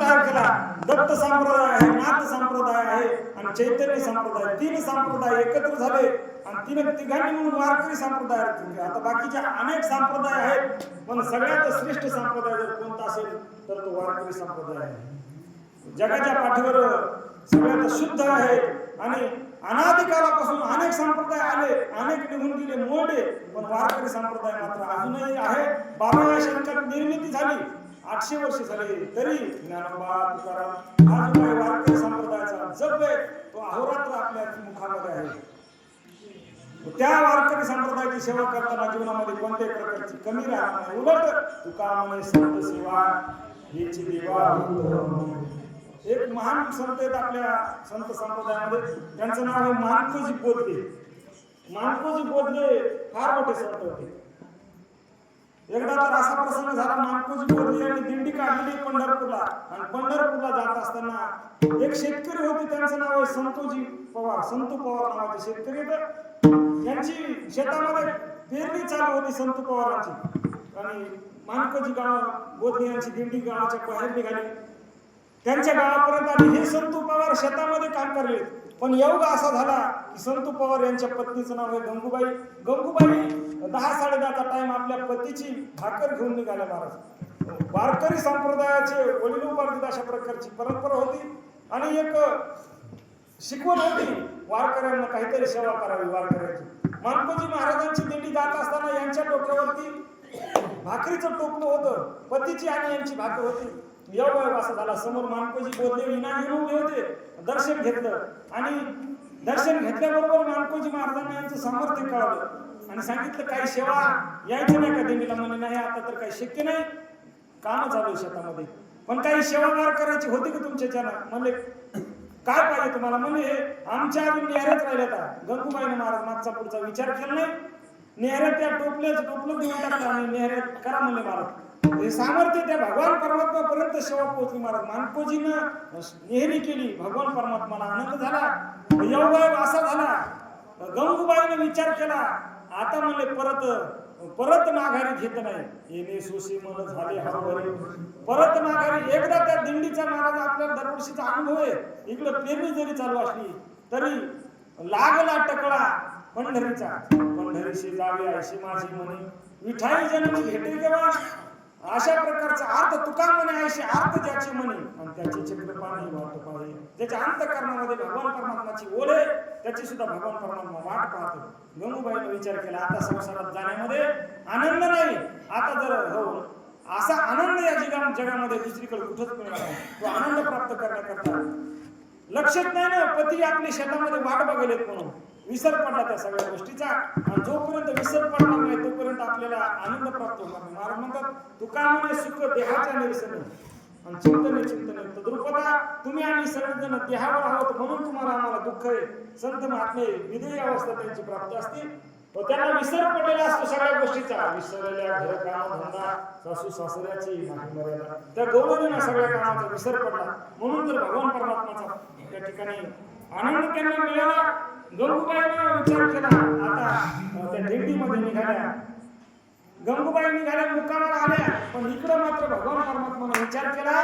तयार केला. दत्त संप्रदाय आहे नाथ संप्रदाय आहे आणि चैतन्य संप्रदाय. तीन संप्रदाय एकत्र झाले आणि तीन तिघांनी म्हणून वारकरी संप्रदाय आता बाकीचे अनेक संप्रदाय आहेत पण सगळ्यात श्रेष्ठ संप्रदाय जर कोणता असेल तर तो वारकरी संप्रदाय आहे. जगाच्या पाठीवर सगळ्यात शुद्ध आहे आणि अनादिकालापासून अनेक संप्रदाय आले अनेक निघून गेले मोडे पण वारकरी संप्रदाय मात्र अजूनही आहे. बाबा शंकर निर्मिती झाली आठशे वर्ष झाले तरी ज्ञानोबा तुकाराम हा जो काही वाक्य संप्रदायाचा जप आहे तो अहोरात्र आपल्या मुखामध्ये आहे. त्या वारकरी संप्रदायाची सेवा करताना जीवनामध्ये कोणत्याही प्रकारची कमी राहणार नाही. उलट तुका म्हणे संत सेवा हेची देवा. एक महान संत आहेत आपल्या संत संप्रदायामध्ये. त्यांचं नाव आहे मानकोजी बोधले मानकोजी बोधले फार मोठे संत होते. एकदा तर असा प्रसंग झाला मानकोजी बोधले यांनी दिंडी काढलेली पंढरपूरला. आणि पंढरपूरला जात असताना एक शेतकरी होते त्यांचं नाव आहे संतोजी पवार संतू पवार नावाचे शेतकरी तर त्यांची शेतामध्ये पेरणी चालू होती संतू पवारांची. आणि मानकोजी गाव बोधले यांची दिंडी गावाच्या बाहेर निघाली. त्यांच्या गावापर्यंत आली हे संतू पवार शेतामध्ये काम करले. पण योग असा झाला की संतू पवार यांच्या पत्नीचं नाव आहे गंगूबाई. गंगूबाई दहा साडेदहाचा टाइम आपल्या पतीची भाकर घेऊन निघाल्या महाराज. वारकरी संप्रदायाचे वडिलोपार्जित अशा प्रकारची परंपरा होती. आणि एक शिकवण होती. वारकऱ्यांना काहीतरी सेवा करावी वारकऱ्यांची. मानकोजी महाराजांची दिंडी जात असताना यांच्या डोक्यावरती भाकरीचं टोपलं होतं. पतीची आणि यांची भाकर होती. देवभाव असा झाला. समोर मानकोजी बोलले विना घेऊन उभे होते. दर्शन घेतलं. आणि दर्शन घेतल्याबरोबर मानकोजी महाराजांना यांचं सामर्थ्य कळालं. आणि सांगितलं काही सेवा यायची नाही का देवीला? म्हणे नाही आता तर काही शक्य नाही. काम चालू आहे शेतामध्ये. पण काही सेवागार करायची होती का तुमच्याच्यानं म्हणले काय पाहिजे तुम्हाला? म्हणजे आमच्या अजून नेहऱ्यात राहिल्या आता. गंगूबाईने महाराज मागचा पुढचा विचार केला नाही. नेहऱ्यात त्या टोपल्याच टोपलं देऊन टाकलं आणि नेहऱ्यात करा म्हणले महाराज. हे सामर्थ्य त्या भगवान परमात्मापर्यंत सेवा पोहोचली महाराज. मानकोजीनं नेहरी केली भगवान परमात्माला आनंद झाला. योगायोग असा झाला गंगूबाईने विचार केला आता म्हणले परत परत माघारी घेत नाही. येणे सोशी मन झाले हरभरे परत माघारी एकदा त्या दिंडीचा महाराज आपल्या दरवर्षीचा अनुभव आहे. इकडं पेरणी जरी चालू असली तरी लागला टकळा पंढरीचा. पंढरीशी जावे अशी माझी म्हणे. विठाई जन्म भेटे केव्हा? अशा प्रकारचा अर्थ तुका म्हणे अशी अर्थ ज्याचे म्हणे आणि त्याचे चक्रपाणी वाट पाहिजे ज्याच्या अंतकरणामध्ये भगवान परमात्माची ओढ आहे त्याची सुद्धा भगवान परमात्मा वाट पाहतो. गंगूबाईने विचार केला आता संसारात जाण्यामध्ये आनंद नाही. आता जर हो असा आनंद या जगा जगामध्ये दुसरीकडे कुठंच मिळणार नाही. तो आनंद प्राप्त करण्याकरता लक्षात नाही ना पती आपली शेतामध्ये वाट बघलेत म्हणून. विसर पडला त्या सगळ्या गोष्टीचा. आणि जोपर्यंत विसर पडला आनंद प्राप्त होणार नाही महाराज म्हणतात तुका सुख देहाच्या निरसन आणि चिंतने चिंतने तद्रुपदा तुम्ही आम्ही सर्वजण देहावर आहोत म्हणून तुम्हाला आम्हाला दुःख आहे. संत महात्मे विधेय अवस्था त्यांची प्राप्त असते. व त्यांना विसर पडलेला असतो सगळ्या गोष्टीचा. विसरलेल्या घर काम धंदा सासू सासऱ्याची मर्यादा त्या गौरवीना सगळ्या कामाचा विसर पडला. म्हणून तर भगवान परमात्माचा त्या ठिकाणी आनंद त्यांना मिळाला. गंगूबाईनं विचार केला आता त्या दिंडीमध्ये निघाल्या. गंगूबाई निघाल्या मुक्कामाला आल्या. पण इकडं मात्र भगवान परमात्माने विचार केला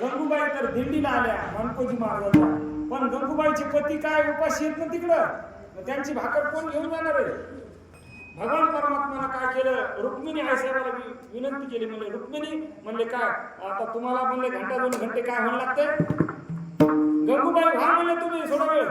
गंगूबाई तर दिंडीला आल्या मनकोजी महाराजांना. पण गंगूबाईचे पती काय? उपाशी येत ना तिकडं. त्यांची भाकर कोण घेऊन जाणार आहे? भगवान परमात्मानं काय केलं? रुक्मिणी आई साहेबाला विनंती केली म्हणजे रुक्मिणी म्हणले काय? आता तुम्हाला म्हणले घंटा दोन घंटे काय व्हायला लागते? गंगूबाई व्हा म्हणले तुम्ही थोडा वेळ.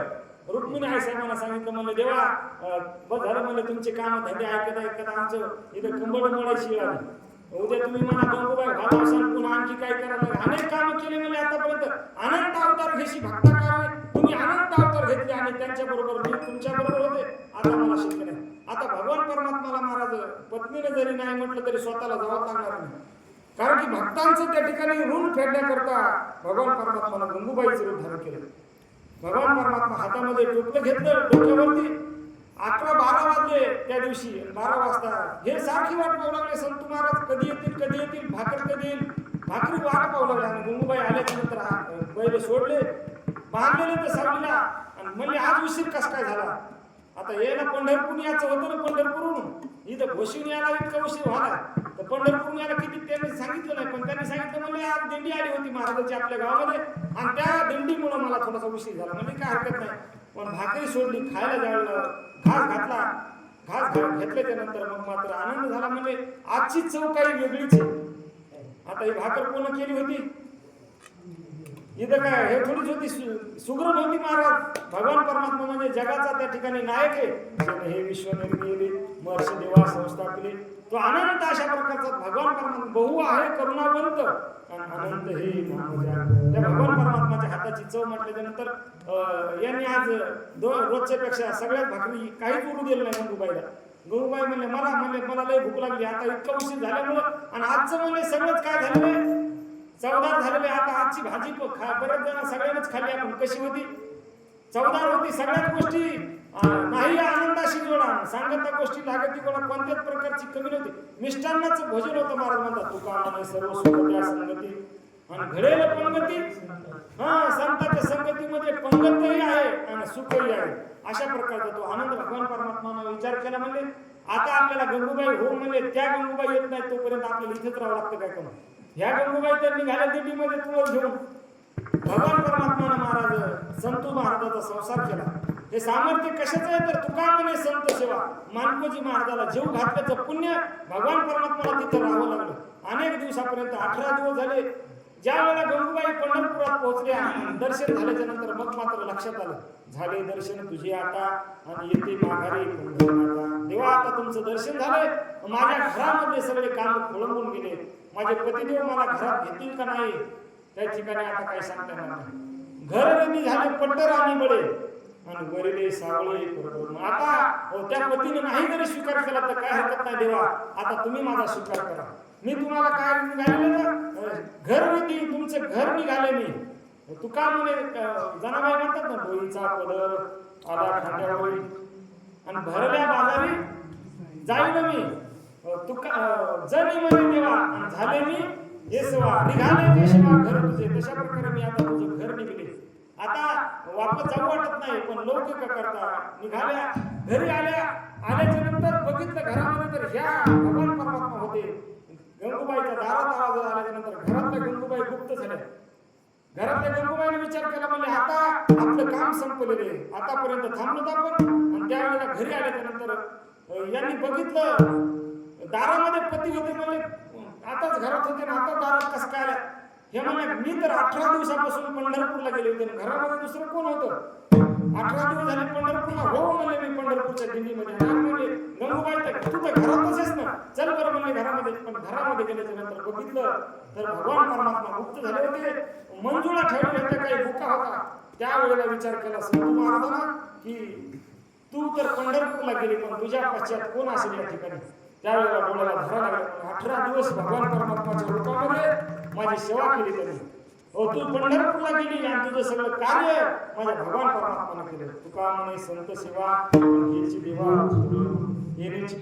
रुक्मिणी आहे साहेबांना सांगितलं म्हणलं देवा बघ बस झालं म्हणलं तुमचे काम धंदे ऐकत ऐकत आमचं इथं कंबड मोडायची आली उद्या तुम्ही मला गंगूबाई घालू असाल पुन्हा आणखी काय करायला अनेक काम केले म्हणजे आतापर्यंत. अनंत अवतार घेशी भक्ता काय तुम्ही अनंत अवतार घेतले आणि त्यांच्या बरोबर मी तुमच्या बरोबर होते. आता मला शक्य नाही. आता भगवान परमात्माला महाराज पत्नीने जरी नाही म्हटलं तरी स्वतःला जबाब लागणार नाही. कारण की भक्तांचं त्या ठिकाणी ऋण फेडण्याकरता भगवान परमात्माला गंगूबाईचं रूप धारण केलं. भगवान परमात्मा हातामध्ये टोपलं घेतलं डोक्यावरती अकरा बारा वाजले त्या दिवशी बारा वाजता. हे सारखी वाट पाहू लागले संत महाराज कधी येतील कधी येतील भाकर कधी येईल? भाकरी वाट पाहू लागला आणि गंगूबाई आल्याच्यानंतर पहिले सोडले. बांधलेले तर सावलीला आणि म्हणजे आज उशीर कस काय झाला? आता ये ना पंढरपूर याचं होतं ना पंढरपूरहून. इथं घोषून यायला इतका उशीर व्हायला पंढरपूर किती त्यांनी सांगितलं नाही पण त्यांनी सांगितलं म्हणजे आज दिंडी आली होती महाराजांची आपल्या गावामध्ये. आणि त्या दिंडीमुळे मला थोडासा उशीर झाला. म्हणजे काय हरकत नाही. पण भाकरी सोडली खायला जायला घास घातला. घास घा- घेतल्याच्या नंतर मग मात्र आनंद झाला. म्हणजे आजची चव काही वेगळीच आता ही भाकर कोण केली होती? इथं काय हे थोडीच होती सुग्र होती महाराज. भगवान परमात्मा म्हणजे जगाचा त्या ठिकाणी नायक आहे. हे विश्व निर्मिली महर्षी देवा संस्थापली तो अनंत अशा प्रकारचा भगवान परमात्मा बहु आहे करुणावंत. आणि अनंत हे त्या भगवान परमात्माच्या हाताची चव म्हटल्याच्यानंतर यांनी आज दो रोजच्या पेक्षा सगळ्यात भाकरी काहीच उरू दिलं नाही गंगूबाईला गंगूबाई म्हणले मला म्हणले मला लय भूक लागली. आता इतका उशीर झाल्यामुळं आणि आजचं म्हणले सगळंच काय झालेलं आहे? चवदार झालेले आता आजची भाजी खा बऱ्याच जण सगळ्यांनीच खाल्ली. आपण कशी होती? चवदार होती सगळ्याच गोष्टी. नाही आनंदाशी जोडा सांगत त्या गोष्टी लागती कोणा कोणत्याच प्रकारची कमी नव्हती. मिष्टांनाच भोजन होतं महाराज म्हणतात तुका सर्व सुखत्या संगती. आणि घडेल पंगती? हा संतांच्या संगतीमध्ये पंगतही आहे आणि सुखही आहे. अशा प्रकारचा तो आनंद भगवान परमात्मानं विचार केला म्हणजे आता आपल्याला गंगूबाई हो म्हणजे त्या गंगूबाई येत नाही तोपर्यंत आपल्याला इथेच राहावं लागतं काय करून? ह्या गंगूबाई तर निघाल्या दिल्लीमध्ये म्हणजे तुळस घेऊन. भगवान परमात्मानं महाराज संतू महाराजाचा संसार केला. हे सामर्थ्य कशाचं आहे? तर तुका म्हणे संत सेवा. मानकोजी महाराजाला जीव घातल्याचं पुण्य भगवान परमात्माला तिथं राहावं लागलं. अनेक दिवसापर्यंत अठरा दिवस झाले. ज्या वेळेला गंगूबाई पंढरपुरात पोहोचल्या दर्शन झाल्याच्यानंतर मग मात्र लक्षात आलं. झाले दर्शन तुझे आता आणि येते माघारी देवा आता तुमचं दर्शन झालंय. माझ्या घरामध्ये सगळे काम खोळंबून गेले. माझे पतिदेव मला घरात घेतील का नाही? त्या ठिकाणी आता काय सांगता येणार नाही. घर रमी झाले पट्टर आणि बळे आणि वरिले सावळे बरोबर आता हो, त्या पतीने नाही जरी स्वीकार केला तर काय हरकत नाही देवा. आता तुम्ही माझा स्वीकार करा. मी तुम्हाला काय निघालेलं ना हो, घर होती तुमचं घर निघाले मी. हो, तू का म्हणे जनाबाई म्हणतात ना डोईचा पदर आला खांद्यावरी आणि भरल्या बाजारी जाईल मी. तू तुका जर जणी म्हणे देवा. झाले मी हे सेवा. निघाले ते सेवा. घर तुझे. तशा प्रकारे मी आता तुझं घर निघले. आता वापस जाऊ वाटत नाही पण लोक का करता? निघाल्या घरी आल्या आल्याच्यानंतर बघितलं घरामध्ये तर ह्या भगवान परमात्मा होते. गंगूबाईच्या दारात आवाज आल्याच्यानंतर घरातल्या गंगूबाई गुप्त झाल्या. घरातल्या गंगूबाईने विचार केला म्हणजे आता आपलं काम संपलेले आतापर्यंत थांबलो आपण. आणि त्यावेळेला घरी आल्याच्यानंतर यांनी बघितलं दारामध्ये पती होते म्हणजे आताच घरात होते ना आता दारात कसं काय आल्या? हे म्हणे मी तर अठरा दिवसापासून पंढरपूरला गेले होते घरामध्ये दुसरं कोण होतं? अठरा दिवस झाले पंढरपूरला. हो म्हणले मी पंढरपूरच्या दिल्लीमध्ये गंगूबाई तर तू तर घरातच आहेस ना. चल बरं म्हणले घरामध्ये. पण घरामध्ये गेल्याच्यानंतर बघितलं तर भगवान परमात्मा मुक्त झाले होते. मंजुळा ठेवले होते काही भुका होता त्यावेळेला विचार केला संत महाराजांना की तू तर पंढरपूरला गेली पण तुझ्या पश्चात कोण असेल या ठिकाणी? त्यावेळेला डोळ्याला धरा लागला. अठरा दिवस भगवान परमात्माच्या रूपामध्ये माझी सेवा केली त्यांनी. हो तू पंढरपूरला गेली आणि तुझं सगळं कार्य माझ्या भगवान परमात्माने केलं. तुका म्हणे संत सेवा हेची देवा येण्याची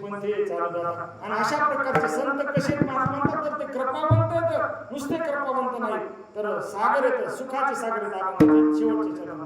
चालू आणि अशा प्रकारचे संत कसे म्हणतात तर ते कृपावंत आहेत. नुसते कृपावंत नाही तर सागर येत सुखाचे सागर येत आपण शेवटचे चरण.